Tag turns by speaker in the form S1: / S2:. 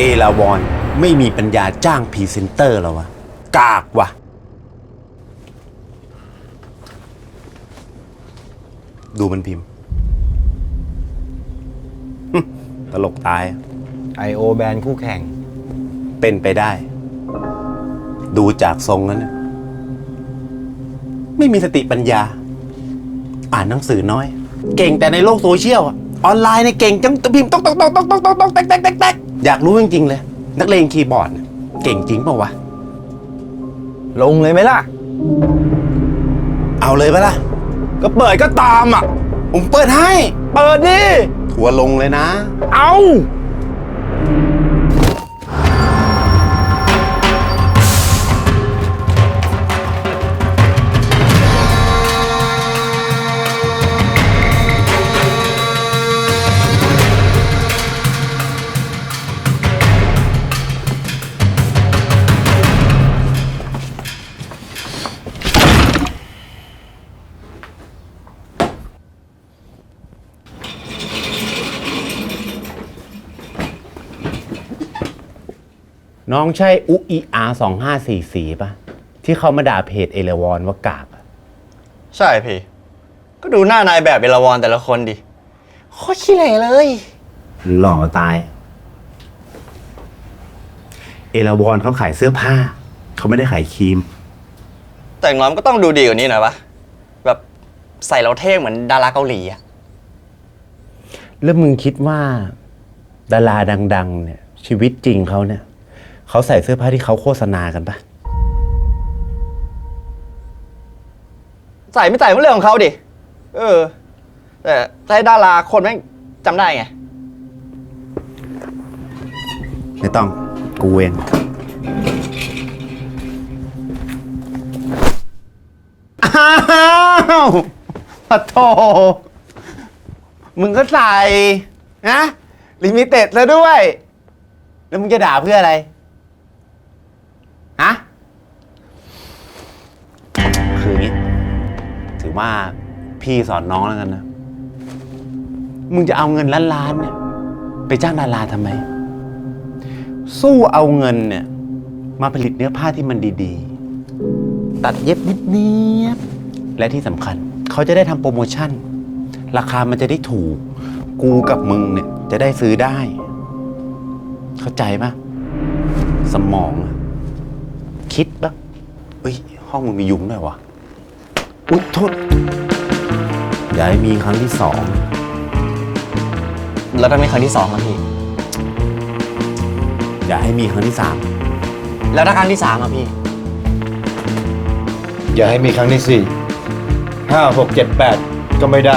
S1: เอลาวอนไม่มีปัญญาจ้างพรีเซนเตอร์แล้ววะ กากว่ะ ดูมันพิมพ์ ตลกตาย
S2: I.O. แบนคู่แข่ง
S1: เป็นไปได้ ดูจากทรงแล้วเนี่ยไม่มีสติปัญญา อ่านหนังสือน้อย เก่งแต่ในโลกโซเชียลอะออนไลน์เนี่ยเก่งจังพิมพ์ต้องต้องต้องต้องต้องต้องต้องแตกแตกแตกแตก อยากรู้จริงๆเลย นักเลงคีย์บอร์ดเนี่ยเก่งจริงเปล่าวะ
S2: ลงเลยไหมล่ะ
S1: เอาเลยปะล่ะ
S2: ก็เปิดก็ตามอะ
S1: ผมเปิดให้
S2: เปิดดิ
S1: ทัวร์ลงเลยนะ
S2: เอา
S1: น้องใช่อุอีอาสองห้าสี่สี่ป่ะ ที่เขามาด่าเพจเอเลวอนว่ากากอะ
S3: ใช่พี่ ก็ดูหน้านายแบบเอลาวอนแต่ละคนดิโคตรขี้เหร่เลย
S1: หล่อตาย เอลาวอนเขาขายเสื้อผ้า เขาไม่ได้ขายครีม
S3: แต่อย่างน้อยมันก็ต้องดูดีกว่านี้หน่อยปะแบบใส่แล้วเท่เหมือนดาราเกาหลีอะ
S1: แล้วมึงคิดว่า ดาราดัง ๆ เนี่ย ชีวิตจริงเขาเนี่ย เขาใส่เสื้อผ้าที่เขาโฆษณากันปะ
S3: ใส่ไม่ใส่ไม่เรื่องของเขาดิ เออ แต่ถ้าให้ดาราคนแม่งจำได้ไง
S1: ไม่ต้อง กูเอง อ้าวปะโถมึงก็ใส่ นะ ลิมิเต็ดซะด้วย แล้วมึงจะด่าเพื่ออะไร ว่าพี่สอนน้องแล้วกันนะ มึงจะเอาเงินล้านล้านๆเนี่ย ไปจ้างดาราทำไม สู้เอาเงินเนี่ย มาผลิตเนื้อผ้าที่มันดีๆ ตัดเย็บนิดเนียบและที่สำคัญ เขาจะได้ทำโปรโมชั่น ราคามันจะได้ถูก กูกับมึงเนี่ย จะได้ซื้อได้ เข้าใจปะสมองอะคิดปะเฮ้ย ห้องมึงมียุงด้วยวะ อุ๊ยโทษอย่าให้มีครั้งที่สอง
S3: แล้วถ้ามีครั้งที่สองอะพี่
S1: อย่าให้มีครั้งที่สาม
S3: แล้วถ้าครั้งที่สามอะพี่
S2: อย่าให้มีครั้งที่สี่ห้าหกเจ็ดแปดก็ไม่ได้